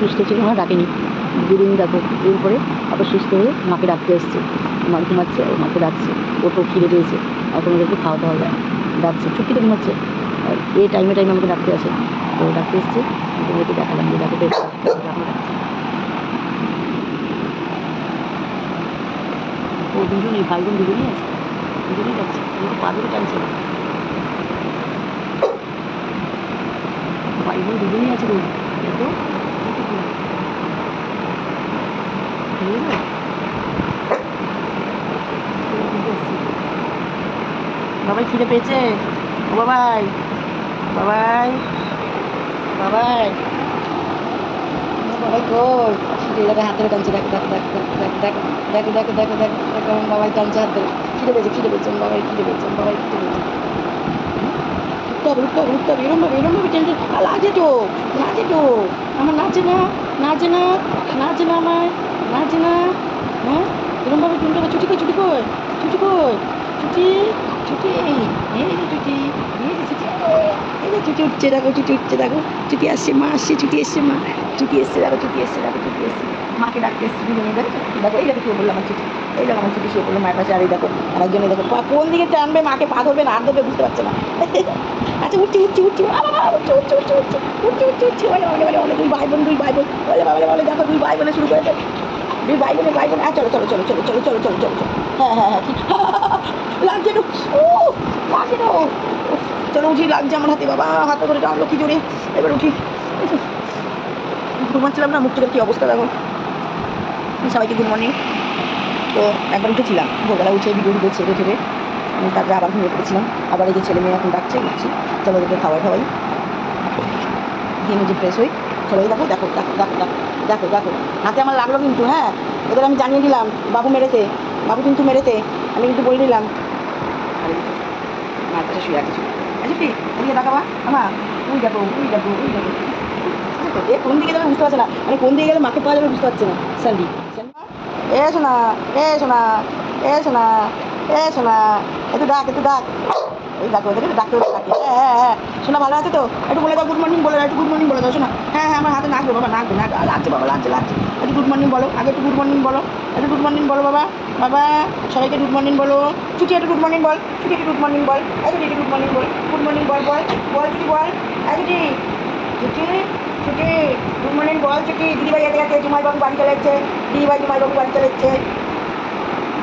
সুস্থ ছিল আমার ডাকেনি। দুদিন দেখো দিন পরে আবার সুস্থ হয়ে মাকে ডাকতে এসছে। মা ঘুমাচ্ছে ও মাকে ডাকছে। ওঠো খিদে পেয়েছে এখন ওদেরকে খাওয়াতে হবে ডাকছে চুক্তিতে ঘুমাচ্ছে। আর এই টাইমে টাইমে আমাকে ডাকতে আসে। তো ডাকতে এসছে তোমাদেরকে দেখালাম যে ডাকছে। ও দুজনেই, ভাই বোন দুজনেই আছে? দুজনেই কিন্তু পা ধরে টানছে ভাই বোন দুজনেই আছে গো দেখো বুঝলে? বাবাই খিদে পেয়েছে বাবাই বাবাই বাবাই বাবাই কই খিদে দেখো হাত ধরে টানছে দেখো দেখো দেখো দেখো দেখো দেখো দেখো দেখো বাবাই টানছে হাত ধরে খিদে পেয়েছে খিদে পেয়েছে বাবাই খিদে পেয়েছে বাবাই খিদে পেয়েছে উঠতে হবে উঠতে হবে উঠতে হবে এরম ভাবে এরম ভাবে টেনশন আর নাচে তো নাচে তো আমার নাচে না নাচে না নাচে না আমার নাচে না হ্যাঁ এরম ভাবে টুনটা ছুটি কই ছুটি কই ছুটি কই ছুটি ছুটি এই ছুটি এই যে এই যে ছুটি উঠছে দেখো ছুটি উঠছে দেখো ছুটি আসছে মা আসছে ছুটি এসছে মা ছুটি এসছে দেখো ছুটি এসছে দেখো ছুটি এসছে মাকে ডাকতে এসছে দুজনে দেখো দেখো এই দেখো শুয়ে বললাম আমার ছুটি এই দেখো আমার ছুটি শুয়ে পড়ল মায়ের পাশে আর এই দেখো আর একজনে দেখো কোন দিকে টানবে মাকে পা ধরবে না হাত ধরবে বুঝতে পারছে না আচ্ছা উঠছি উঠছি উঠছি উঠছি উঠছি উঠছি উঠছি উঠছি উঠছি উঠছি বলে বলে বলে বলে দুই ভাই বোন দুই ভাই বোন বলে বলে বলে দেখো দুই ভাই বোনে শুরু করেছে দুই ভাই বোনে ভাই বোন হ্যাঁ চলো চলো চলো চলো চলো চলো চলো চলো চলো হ্যাঁ হ্যাঁ হ্যাঁ লাগছে ও লাগছে তো চলো উঠি, লাগছে আমার হাতে। বাবা, হাতে করে টানলো কি জোরে। এবার উঠি। ঘুমাচ্ছিলাম না মুখটার কি অবস্থা দেখো। সবাইকে গুড মর্নিং তো একবার উঠেছিলাম। ভোরবেলা উঠে ভিডিও ভিডিও ছেড়ে ছেড়ে আমি তারপরে আবার ঘুমিয়ে পড়েছিলাম। আবার এই যে ছেলে মেয়ে এখন ডাকছে, উঠছি। চলো ওদেরকে খাওয়াই খাওয়াই। দিয়ে নিজে ফ্রেশ হই। চলো দেখো দেখো দেখো দেখো দেখো দেখো দেখো। হাতে আমার লাগল কিন্তু হ্যাঁ। ওদের আমি জানিয়ে দিলাম, বাবু মেরেতে বাবু কিন্তু মেরেতে আমি কিন্তু বলে দিলাম আরে শুয়ে আছে। আচ্ছা কি? ওদিকে দেখাবা আমা, উই যাব উই যাব উই যাব। এ কোন দিকে যাবে বুঝতে পারছে না। মানে কোন দিকে গেলে মাকে পাওয়া যাবে বুঝতে পারছে না। স্যান্ডি এ শোনা এ শোনা এ শোনা এ শোনা একটু ডাক একটু ডাক। এই ডাকো ওদেরকে ডাকতে হবে ডাকে। হ্যাঁ হ্যাঁ হ্যাঁ। শোনা ভালো আছে তো? একটু বলে দাও গুড মর্নিং বলে দাও, একটু গুড মর্নিং বলে দাও, শোনা। হ্যাঁ হ্যাঁ আমার হাতে নাকবে বাবা নাকবে নাক। লাগছে বাবা, লাগছে লাগছে। একটু গুড মর্নিং বলো, আগে একটু গুড মর্নিং বলো একটু গুড মর্নিং বলো বাবা বাবা, সবাইকে গুড মর্নিং বলো, ছুটি একটু গুড মর্নিং বল, ছুটি একটু গুড মর্নিং বল একটু একটু গুড মর্নিং বল গুড মর্নিং বল বল বল ছুটি বল একটু ছুটি ছুটি গুড মর্নিং বল, ছুটি, দিদিভাই যেতে গেছে জুমাই বাবু বাড়ি চলে যাচ্ছে দিদিভাই জুমাই বাবু বাড়ি চলে যাচ্ছে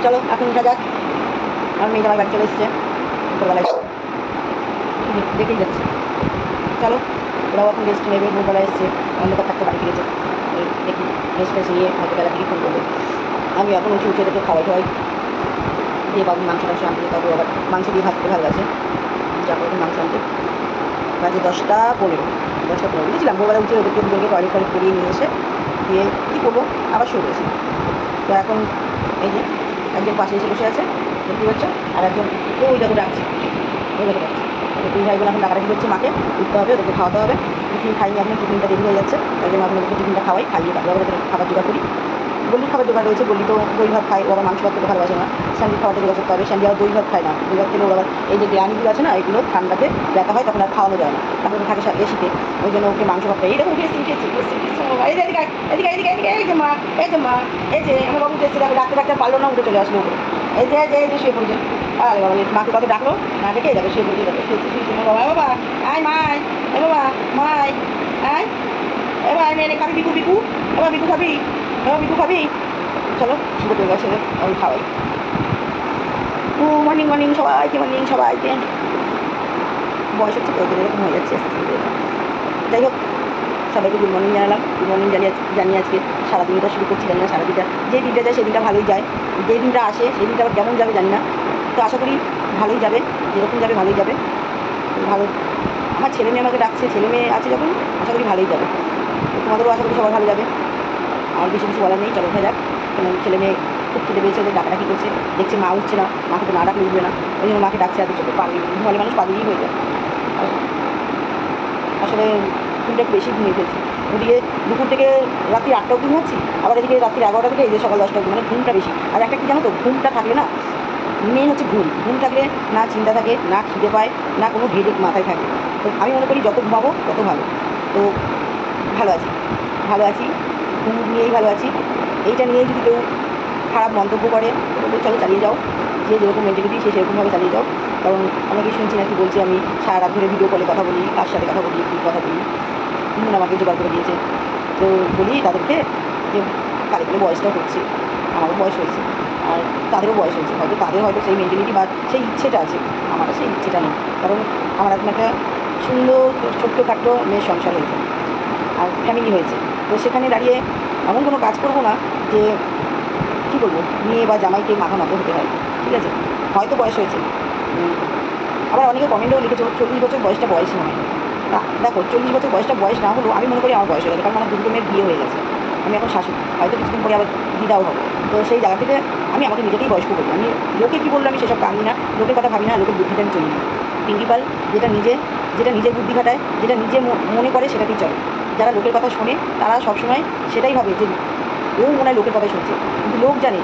চলো, এখন উঠা যাক, আমার মেয়ে জামাই বাড়ি চলে এসছে ভোরবেলায় দেখেই যাচ্ছে। চলো, ওরাও এখন রেস্ট নেবে ভোরবেলা এসছে অন্ধকার থাকতে বাড়ি ফিরেছে। এই দেখি রেস্ট ফ্রেশ নিয়ে হয়তো বেলা থেকে ফোন করবে। আমি এখন উঠে উঠে দেখে খাওয়াই খাওয়াই দিয়ে বাবু মাংস টাংস আনতে, বাবু আবার মাংস দিয়ে ভাত খেতে ভালোবাসে যাব মাংস আনতে। বাজে দশটা পনেরো দশটা পনেরো, বুঝেছিলাম? ভোরবেলা উঠে ওদেরকে দুজনকে টয়লেট টয়লেট করিয়ে নিয়ে এসে দিয়ে কী করব? আবার শুয়ে পড়েছি। তো এখন এই যে একজন পাশে এসে বসে আছে, দেখতে পাচ্ছ? আর একজন ওই দেখো ডাকছে, ওই দেখো ডাকছে। দুই ভাই বোন এখন ডাকাডাকি করছে মাকে, উঠতে হবে, ওদেরকে খাওয়াতে হবে। টিফিন খাইনি এখন টিফিনটা দেরি হয়ে যাচ্ছে তাই জন্য এখন ওদেরকে টিফিনটা খাওয়াই খাইয়ে তারপরে আবার ওদের খাবার জোগাড় করি। গল্লির খাবার জোগাড় রয়েছে গল্লি তো দই ভাত খায় ও আবার মাংস ভাত খেতে ভালোবাসে না। স্যান্ডি খাওয়াতে জোগাড় করতে হবে স্যান্ডি আবার দই ভাত খায় না। দই ভাত খেলে ওর আবার এই যে গ্লানিগুলো আছে না এগুলো ঠান্ডাতে ব্যথা হয় তখন আর খাওয়ানো যায় না। তখন থাকে এসিতে ওই জন্য ওকে মাংস ভাত খাই এই দেখো উঠেছি উঠেছি উঠেছি, উঠেছি, বাবা, এই যে এদিকে এদিকে এদিকে এদিকে এই যে মা এই যে মা এই যে আমার বাবু উঠেছে দেখো ডাক্তার ডাক্তার পারল না উঠে চলে আসলো। এই যে এই যে শুয়ে পড়েছে। আরে মাকে কত ডাকলো? না ডেকে দেখো শুয়ে শুয়ে শুয়ে বাবা বাবা, আয় মাই এ বাবা মাই আয় এবার আয় মেয়ে খাবি বিকু বিকু এবার বিকু খাবি এবার বিকু খাবি। চলো শুরু করে গেছে, আমি খাওয়াই ও মর্নিং মর্নিং সবাইকে মর্নিং সবাইকে। বয়স হচ্ছে তো এরকম হয়ে যাচ্ছে যাই হোক, সবাইকে গুড মর্নিং জানালাম। গুড মর্নিং জানিয়ে জানিয়ে আজকে সারাদিনটা শুরু করছি না সারাদিনটা যে দিনটা যায়, সেদিনটা ভালোই যায়। যে দিনটা আসে সেদিনটা আবার কেমন যাবে, জানি না। তো আশা করি ভালোই যাবে, যেরকম যাবে ভালোই যাবে। ভালো। আমার ছেলে মেয়ে আমাকে ডাকছে, ছেলে মেয়ে আছে যখন, আশা করি ভালোই যাবে। তোমাদেরও আশা করি সবার ভালো যাবে। আর বেশি কিছু বলার নেই, চলো উঠে যাক। কারণ ছেলে মেয়ে খুব খিদে পেয়েছে, ওদের ডাকাডাকি করছে। দেখছে মা উঠছে না মাকে তো না ডাকলে উঠবে না। ওই জন্য মাকে ডাকছে এত চোখে পাগলি ঘুমালে মানুষ পাগলই হয়ে যায়। আসলে ঘুমটা বেশি ঘুমিয়ে ফেলছি ওদিকে দুপুর থেকে রাত্রি আটটা অবধি ঘুমাচ্ছি, আবার এদিকে রাত্রি এগারোটা থেকে এই যে সকাল দশটা অবধি মানে ঘুমটা বেশি। আর একটা কি জানো তো, ঘুমটা থাকলে না মেন হচ্ছে ঘুম। ঘুম থাকলে না চিন্তা থাকে, না খিদে পায়, না কোনো হেডেক মাথায় থাকে। তো আমি মনে করি যত ঘুমাবো তত ভালো। তো ভালো আছি। ভালো আছি। ঘুম নিয়েই ভালো আছি। এইটা নিয়েই যদি কেউ খারাপ মন্তব্য করে বলব, চলো চালিয়ে যাও। যে যেরকম মেন্টালিটি সে সেরকমভাবে চালিয়ে যাও। কারণ অনেকেই শুনছি নাকি বলছি, আমি সারা রাত ধরে ভিডিও কলে কথা বলি কার সাথে কথা বলি কী কথা বলি। ইমন আমাকে জোগাড় করে দিয়েছে। তো বলি তাদেরকে যে কালীগুলো বয়সটাও হচ্ছে। আমারও বয়স হয়েছে। আর তাদেরও বয়স হয়েছে। হয়তো তাদের হয়তো সেই মেন্টালিটি বা সেই ইচ্ছেটা আছে। আমারও সেই ইচ্ছেটা নেই। কারণ আমার এখন একটা সুন্দর ছোট্টখাট্টো মেয়ের সংসার হয়েছে আর ফ্যামিলি হয়েছে। তো সেখানে দাঁড়িয়ে এমন কোনো কাজ করব না যে, কী করব মেয়ে বা জামাইকে মাথা নত হতে হয়। ঠিক আছে? হয়তো বয়স হয়েছে। আবার অনেকে কমেন্টেও লিখেছে চল্লিশ বছর বয়সটা বয়স নয় দেখো, চল্লিশ বছর বয়সটা বয়স না হলেও আমি মনে করি আমার বয়স হয়ে গেছে। কারণ আমার দুটো মেয়ের বিয়ে হয়ে গেছে। আমি এখন শাশুড়ি। হয়তো কিছুদিন পরে আবার দিদাও হবে। তো সেই জায়গা থেকে আমি আমাকে নিজেকেই বয়স্ক করি। আমি লোকে কী বলল আমি সেসব কানি না। লোকের কথা ভাবি না, লোকের বুদ্ধিতে আমি চলি না। প্রিন্সিপাল যেটা নিজে, যেটা নিজের বুদ্ধি খাটায়, যেটা নিজে মনে করে সেটাতেই চলে। যারা লোকের কথা শোনে, তারা সবসময় সেটাই ভাবে যে ও মনে হয় লোকের কথা শুনছে। কিন্তু লোক জানে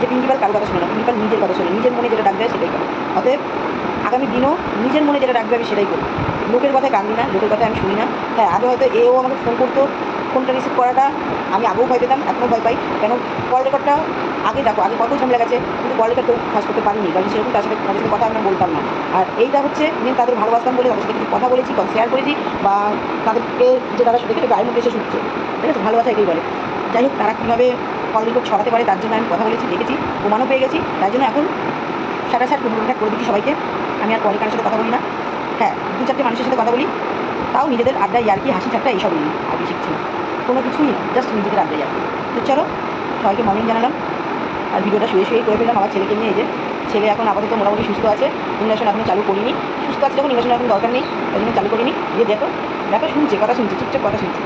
যে প্রিন্সিপাল কারও কথা শোনে না প্রিন্সিপাল নিজের কথা শোনে, নিজের মনে যেটা ডাক দেয় সেটাই করে। অতএব আগামী দিনও নিজের মনে যেটা ডাকবে আমি সেটাই করি। লোকের কথায় কান্দি না, লোকের কথায় আমি শুনি না। হ্যাঁ আগে হয়তো এও আমাকে ফোন করতো ফোনটা রিসিভ করাটা আমি আগেও ভয় পেতাম এখনও ভয় পাই। কেন? কল রেকর্ডটা আগে দেখো, আগে কত ঝামেলা গেছে, কিন্তু কল রেকর্ড কেউ ফাঁস করতে পারিনি, কারণ সেরকম তার সাথে তাদের সাথে কথা আমরা বলতাম না। আর এইটা হচ্ছে মেন তাদের ভালোবাসতাম বলে তাদের সাথে কিছু কথা বলেছি শেয়ার করেছি, বা তাদেরকে যে তারা দেখে গায়ের মধ্যে এসে শুনছে। ঠিক আছে? ভালোবাসা এটাই বলে। যাই হোক, তারা কীভাবে কল রেকর্ড ছড়াতে পারে, তার জন্য আমি কথা বলেছি, দেখেছি, প্রমাণও পেয়ে গেছি। তাই জন্য এখন সারা সার কন্ট্যাক্ট করে দিচ্ছি সবাইকে। আমি আর পরে কারোর সাথে কথা বলি না। হ্যাঁ দু চারটে মানুষের সাথে কথা বলি। তাও নিজেদের আড্ডা ইয়ার্কি, হাসি ঠাট্টা, এইসব নিয়ে আর কি শিখছি না। কোনো কিছুই না জাস্ট নিজেকে রাখতে যাবে তো চলো, সবাইকে মর্নিং জানালাম। আর ভিডিওটা শুয়ে শুয়েই করে ফেললাম আমার ছেলেকে নিয়ে যে। ছেলে এখন আপাতত মোটামুটি সুস্থ আছে ইন্ডাকশন এখনও চালু করিনি। সুস্থ আছে যখন ইন্ডাকশন এখন দরকার নেই তাই জন্য চালু করিনি। যে দেখো দেখো শুনছে, কথা শুনছে চুপচাপ কথা শুনছে।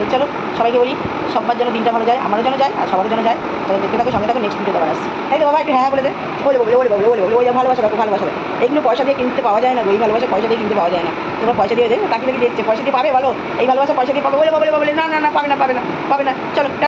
তো চলো, সবাইকে বলি, সবার যেন দিনটা ভালো যায়, আমারও যেন যায়, আর সবারও যেন যায়, তাহলে দেখতে থাকো, সঙ্গে থাকো নেক্সট ভিডিও আবার আসছি। তাই তো বাবা, একটু হ্যাঁ বলে দে। বলে বলে বলে বলে বলে বলে ওই ভালোবাসা রাখো ভালোবাসা এগুলো পয়সা দিয়ে কিনতে পাওয়া যায় না ওই ভালোবাসা পয়সা দিয়ে কিনতে পাওয়া যায় না। তোমরা পয়সা দিয়ে দেবে তাকে দেখে দিচ্ছে পয়সা দিয়ে পাবে ভালো এই ভালোবাসা পয়সা দিয়ে পাবে বলে বলে বলে, না না না, পাবে না পাবে না পাবে না। চলো